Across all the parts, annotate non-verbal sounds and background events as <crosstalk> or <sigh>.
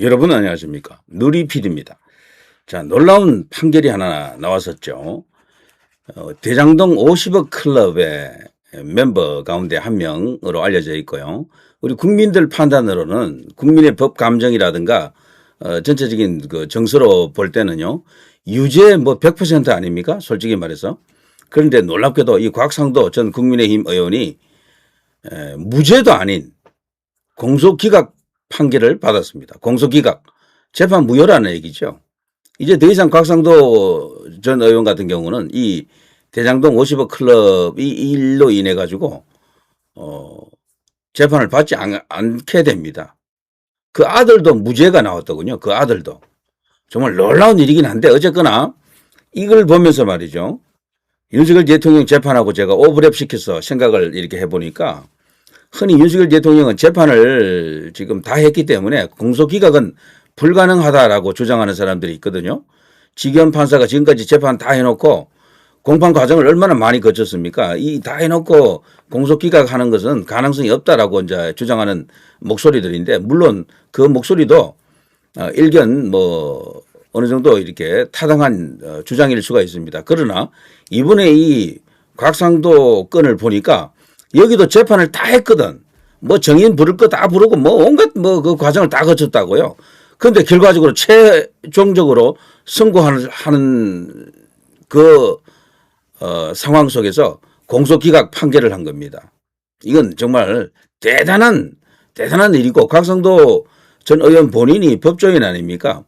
여러분 안녕하십니까. 누리필입니다. 자, 놀라운 판결이 하나 나왔었죠. 어, 대장동 50억 클럽의 멤버 가운데 한 명으로 알려져 있고요. 우리 국민들 판단으로는 국민의 법 감정이라든가 어, 전체적인 그 정서로 볼 때는요. 유죄 뭐 100% 아닙니까? 솔직히 말해서. 그런데 놀랍게도 이 곽상도 전 국민의힘 의원이 에, 무죄도 아닌 공소기각 판결을 받았습니다. 공소기각. 재판 무효라는 얘기죠. 이제 더 이상 곽상도 전 의원 같은 경우는 이 대장동 50억 클럽 이 일로 인해 가지고 어 재판을 받지 않, 않게 됩니다. 그 아들도 무죄가 나왔더군요. 그 아들도. 정말 놀라운 일이긴 한데 어쨌거나 이걸 보면서 말이죠. 윤석열 대통령 재판하고 제가 오버랩 시켜서 생각을 이렇게 해보니까 흔히 윤석열 대통령은 재판을 지금 다 했기 때문에 공소기각은 불가능하다라고 주장하는 사람들이 있거든요. 지견 판사가 지금까지 재판 다 해놓고 공판 과정을 얼마나 많이 거쳤습니까? 이 다 해놓고 공소기각 하는 것은 가능성이 없다라고 이제 주장하는 목소리들인데 물론 그 목소리도 어, 일견 뭐 어느 정도 이렇게 타당한 어, 주장일 수가 있습니다. 그러나 이번에 이 곽상도 건을 보니까 여기도 재판을 다 했거든. 뭐 정인 부를 거 다 부르고 뭐 온갖 뭐 그 과정을 다 거쳤다고요. 그런데 결과적으로 최종적으로 선고하는 하는 그 어, 상황 속에서 공소기각 판결을 한 겁니다. 이건 정말 대단한 대단한 일이고 곽성도 전 의원 본인이 법조인 아닙니까?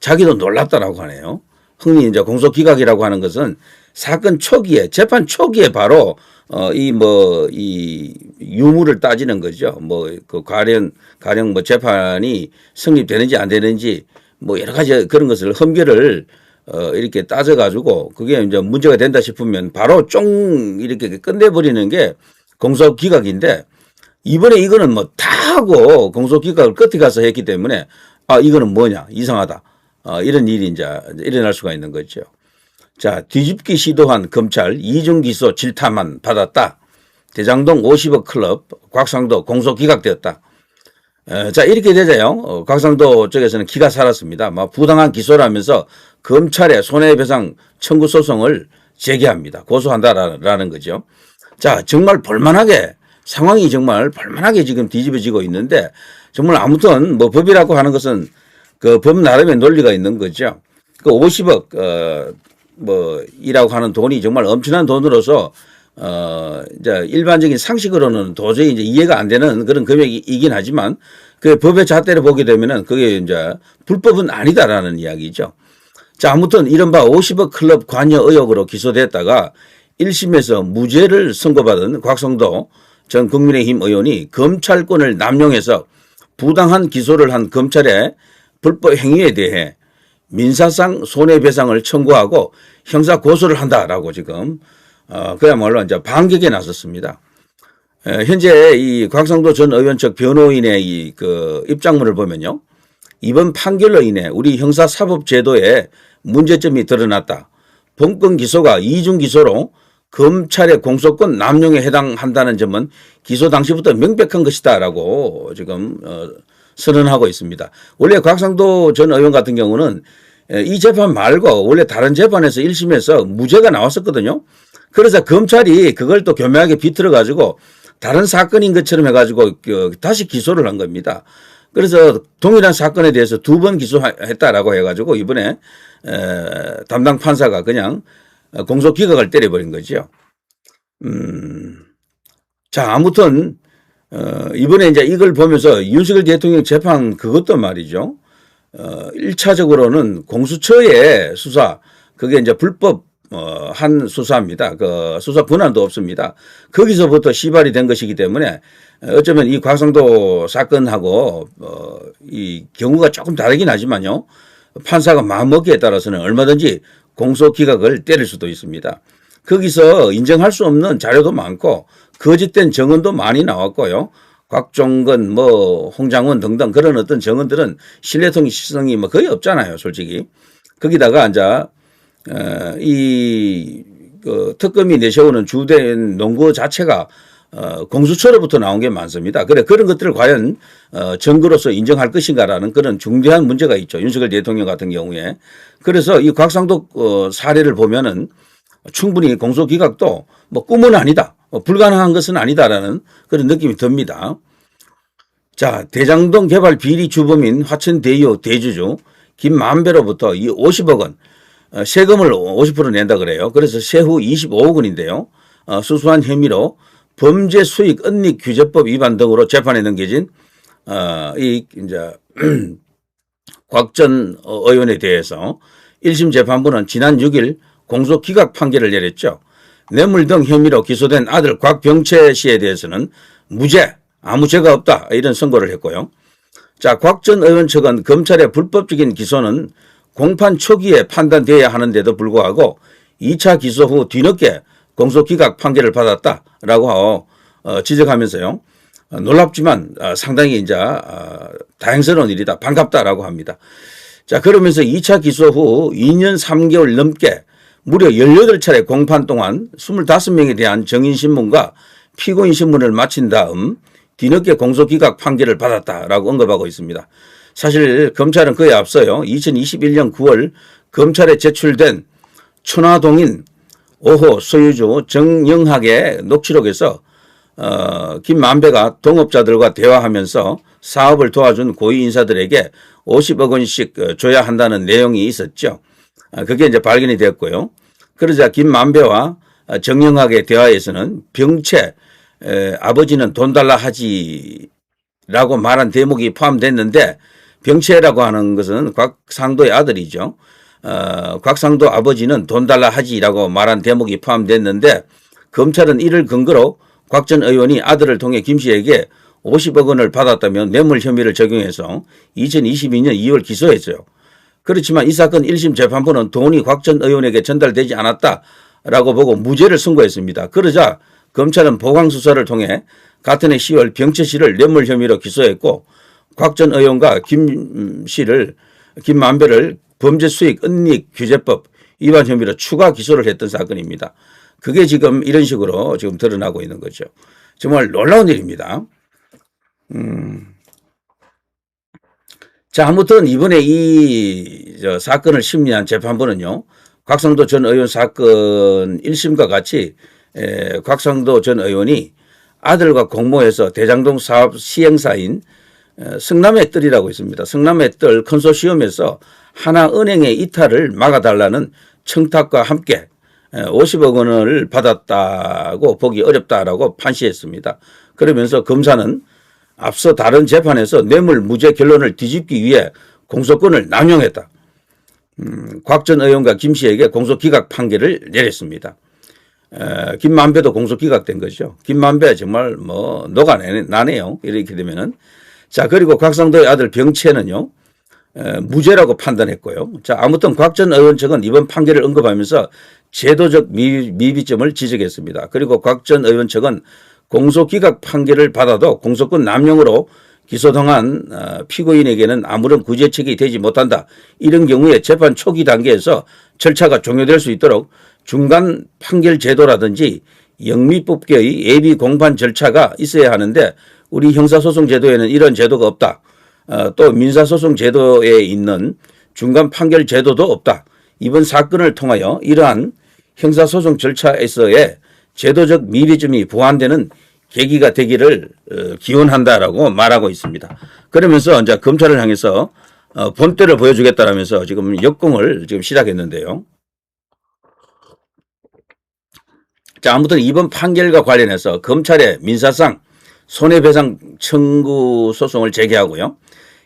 자기도 놀랍다라고 하네요. 흔히 이제 공소기각이라고 하는 것은 사건 초기에 재판 초기에 바로 어 이 뭐 이 유무를 따지는 거죠. 뭐 그 가령 가령 뭐 재판이 성립되는지 안 되는지 뭐 여러 가지 그런 것을 험결을 어 이렇게 따져 가지고 그게 이제 문제가 된다 싶으면 바로 쫑 이렇게 끝내버리는 게 공소 기각인데 이번에 이거는 뭐 다 하고 공소 기각을 끝에 가서 했기 때문에 아 이거는 뭐냐 이상하다 어, 이런 일이 이제 일어날 수가 있는 거죠. 자 뒤집기 시도한 검찰 이중 기소 질타만 받았다. 대장동 50억 클럽 곽상도 공소 기각되었다. 에, 자 이렇게 되자요. 어, 곽상도 쪽에서는 기가 살았습니다. 막 부당한 기소라면서 검찰에 손해배상 청구 소송을 제기합니다. 고소한다라는 거죠. 자 정말 볼만하게 상황이 정말 볼만하게 지금 뒤집어지고 있는데 정말 아무튼 뭐 법이라고 하는 것은 그 법 나름의 논리가 있는 거죠. 그 50억 어 뭐 이라고 하는 돈이 정말 엄청난 돈으로서 어 이제 일반적인 상식으로는 도저히 이제 이해가 안 되는 그런 금액이긴 하지만 그 법의 잣대를 보게 되면은 그게 이제 불법은 아니다라는 이야기죠. 자 아무튼 이른바 50억 클럽 관여 의혹으로 기소됐다가 1심에서 무죄를 선고받은 곽성도 전 국민의힘 의원이 검찰권을 남용해서 부당한 기소를 한 검찰의 불법 행위에 대해 민사상 손해배상을 청구하고 형사 고소를 한다라고 지금 어 그야말로 이제 반격에 나섰습니다. 에, 현재 이 곽상도 전 의원 측 변호인의 이 그 입장문을 보면요. 이번 판결로 인해 우리 형사사법제도에 문제점이 드러났다. 본건 기소가 이중 기소로 검찰의 공소권 남용에 해당한다는 점은 기소 당시부터 명백한 것이다라고 지금 어, 선언하고 있습니다. 원래 곽상도 전 의원 같은 경우는 이 재판 말고 원래 다른 재판에서 1심에서 무죄가 나왔었거든요. 그래서 검찰이 그걸 또 교묘하게 비틀어 가지고 다른 사건인 것처럼 해가지고 그 다시 기소를 한 겁니다. 그래서 동일한 사건에 대해서 두 번 기소했다라고 해가지고 이번에 담당 판사가 그냥 공소 기각을 때려버린 거죠. 음, 자 아무튼 어, 이번에 이제 이걸 보면서 윤석열 대통령 재판 그것도 말이죠. 어, 1차적으로는 공수처의 수사, 그게 이제 불법, 어, 한 수사입니다. 그 수사 권한도 없습니다. 거기서부터 시발이 된 것이기 때문에 어쩌면 이 곽상도 사건하고, 어, 이 경우가 조금 다르긴 하지만요. 판사가 마음먹기에 따라서는 얼마든지 공소 기각을 때릴 수도 있습니다. 거기서 인정할 수 없는 자료도 많고 거짓된 정언도 많이 나왔고요. 곽종건, 뭐 홍장원 등등 그런 어떤 정언들은 신뢰성이 뭐 거의 없잖아요, 솔직히. 거기다가 이제 어, 이 그, 특검이 내세우는 주된 논거 자체가 어, 공수처로부터 나온 게 많습니다. 그래 그런 것들을 과연 어, 증거로서 인정할 것인가라는 그런 중대한 문제가 있죠. 윤석열 대통령 같은 경우에 그래서 이 곽상도 어, 사례를 보면은 충분히 공소기각도 뭐 꿈은 아니다, 뭐 불가능한 것은 아니다라는 그런 느낌이 듭니다. 자, 대장동 개발 비리 주범인 화천대유 대주주 김만배로부터 이 50억 원 어, 세금을 50% 낸다 그래요. 그래서 세후 25억 원인데요. 어, 수수한 혐의로 범죄 수익 은닉 규제법 위반 등으로 재판에 넘겨진 어, 이 이제 <clears throat> 곽전 의원에 대해서 1심 재판부는 지난 6일 공소 기각 판결을 내렸죠. 뇌물 등 혐의로 기소된 아들 곽병채 씨에 대해서는 무죄, 아무 죄가 없다 이런 선고를 했고요. 자, 곽 전 의원 측은 검찰의 불법적인 기소는 공판 초기에 판단돼야 하는데도 불구하고 2차 기소 후 뒤늦게 공소기각 판결을 받았다라고 어, 지적하면서요. 어, 놀랍지만 어, 상당히 이제 어, 다행스러운 일이다. 반갑다라고 합니다. 자, 그러면서 2차 기소 후 2년 3개월 넘게 무려 18차례 공판 동안 25명에 대한 정인신문과 피고인신문을 마친 다음 뒤늦게 공소기각 판결을 받았다라고 언급하고 있습니다. 사실 검찰은 그에 앞서요. 2021년 9월 검찰에 제출된 천화동인 5호 소유주 정영학의 녹취록에서 어, 김만배가 동업자들과 대화하면서 사업을 도와준 고위 인사들에게 50억 원씩 어, 줘야 한다는 내용이 있었죠. 아, 그게 이제 발견이 됐고요. 그러자 김만배와 정영학의 대화에서는 병채 에, 아버지는 돈 달라 하지라고 말한 대목이 포함됐는데 병채라고 하는 것은 곽상도의 아들이죠. 어, 곽상도 아버지는 돈 달라 하지라고 말한 대목이 포함됐는데 검찰은 이를 근거로 곽 전 의원이 아들을 통해 김 씨에게 50억 원을 받았다며 뇌물 혐의를 적용해서 2022년 2월 기소했어요. 그렇지만 이 사건 1심 재판부는 돈이 곽 전 의원에게 전달되지 않았다라고 보고 무죄를 선고했습니다. 그러자 검찰은 보강 수사를 통해 같은 해 10월 병채 씨를 뇌물 혐의로 기소했고 곽 전 의원과 김 씨를 김만배를 범죄 수익 은닉 규제법 위반 혐의로 추가 기소를 했던 사건입니다. 그게 지금 이런 식으로 지금 드러나고 있는 거죠. 정말 놀라운 일입니다. 음. 자, 아무튼 이번에 이 사건을 심리한 재판부는요, 곽상도 전 의원 사건 1심과 같이 에, 곽상도 전 의원이 아들과 공모해서 대장동 사업 시행사인 에, 성남의 뜰이라고 있습니다. 성남의 뜰 컨소시엄에서 하나은행의 이탈을 막아달라는 청탁과 함께 50억 원을 받았다고 보기 어렵다라고 판시했습니다. 그러면서 검사는 앞서 다른 재판에서 뇌물 무죄 결론을 뒤집기 위해 공소권을 남용했다. 음, 곽전 의원과 김 씨에게 공소 기각 판결을 내렸습니다. 에, 김만배도 공소 기각된 거죠. 김만배 정말 뭐 녹아나네요. 이렇게 되면은 자 그리고 곽상도의 아들 병채는요 에, 무죄라고 판단했고요. 자 아무튼 곽전 의원 측은 이번 판결을 언급하면서 제도적 미, 미비점을 지적했습니다. 그리고 곽 전 의원 측은 공소기각 판결을 받아도 공소권 남용으로 기소당한 어, 피고인에게는 아무런 구제책이 되지 못한다. 이런 경우에 재판 초기 단계에서 절차가 종료될 수 있도록 중간 판결 제도라든지 영미법계의 예비 공판 절차가 있어야 하는데 우리 형사소송 제도에는 이런 제도가 없다. 어, 또 민사소송 제도에 있는 중간 판결 제도도 없다. 이번 사건을 통하여 이러한 형사소송 절차에서의 제도적 미비점이 보완되는 계기가 되기를 어, 기원한다라고 말하고 있습니다. 그러면서 이제 검찰을 향해서 어, 본때를 보여주겠다라면서 지금 역공을 지금 시작했는데요. 자, 아무튼 이번 판결과 관련해서 검찰의 민사상 손해배상 청구 소송을 제기하고요.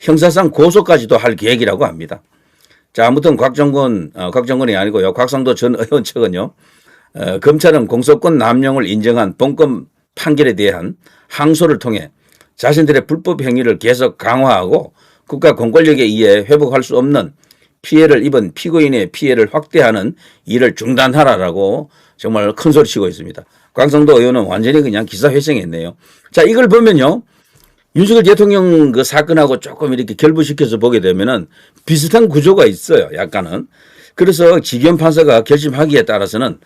형사상 고소까지도 할 계획이라고 합니다. 자, 아무튼 곽정근, 어, 곽정근이 아니고요. 곽상도 전 의원 측은요. 어, 검찰은 공소권 남용을 인정한 본건 판결에 대한 항소를 통해 자신들의 불법 행위를 계속 강화하고 국가 공권력에 의해 회복할 수 없는 피해를 입은 피고인의 피해를 확대하는 일을 중단하라라고 정말 큰 소리 치고 있습니다. 광성도 의원은 완전히 그냥 기사회생했네요. 자, 이걸 보면요. 윤석열 대통령 그 사건하고 조금 이렇게 결부시켜서 보게 되면은 비슷한 구조가 있어요. 약간은. 그래서 지견 판사가 결심하기에 따라서는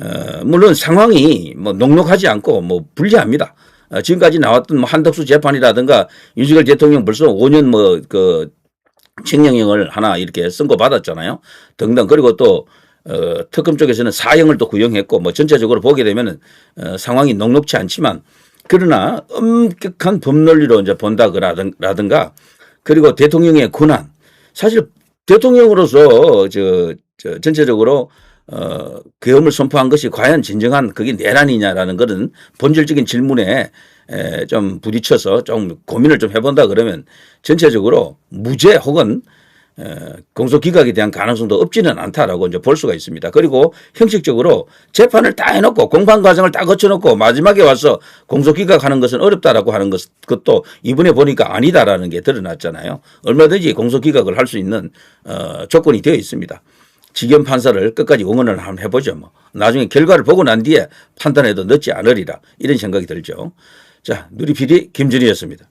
어, 물론 상황이 뭐 녹록하지 않고 뭐 불리합니다. 어, 지금까지 나왔던 뭐 한덕수 재판이라든가 윤석열 대통령 벌써 5년 뭐그 징역형을 하나 이렇게 선고 받았잖아요. 등등 그리고 또 어, 특검 쪽에서는 사형을 또 구형했고 뭐 전체적으로 보게 되면은 어, 상황이 녹록치 않지만 그러나 엄격한 법논리로 이제 본다라든가 그리고 대통령의 권한 사실 대통령으로서 저, 저 전체적으로 어, 계엄을 선포한 것이 과연 진정한 그게 내란이냐라는 그런 본질적인 질문에 에, 좀 부딪혀서 좀 고민을 좀 해본다 그러면 전체적으로 무죄 혹은 에, 공소기각에 대한 가능성도 없지는 않다라고 이제 볼 수가 있습니다. 그리고 형식적으로 재판을 다 해놓고 공판 과정을 다 거쳐놓고 마지막에 와서 공소기각하는 것은 어렵다라고 하는 것, 것도 이번에 보니까 아니다라는 게 드러났잖아요. 얼마든지 공소기각을 할 수 있는 어, 조건이 되어 있습니다. 지견 판사를 끝까지 응원을 한번 해보죠. 뭐 나중에 결과를 보고 난 뒤에 판단해도 늦지 않으리라 이런 생각이 들죠. 자 누리 PD 김준희였습니다.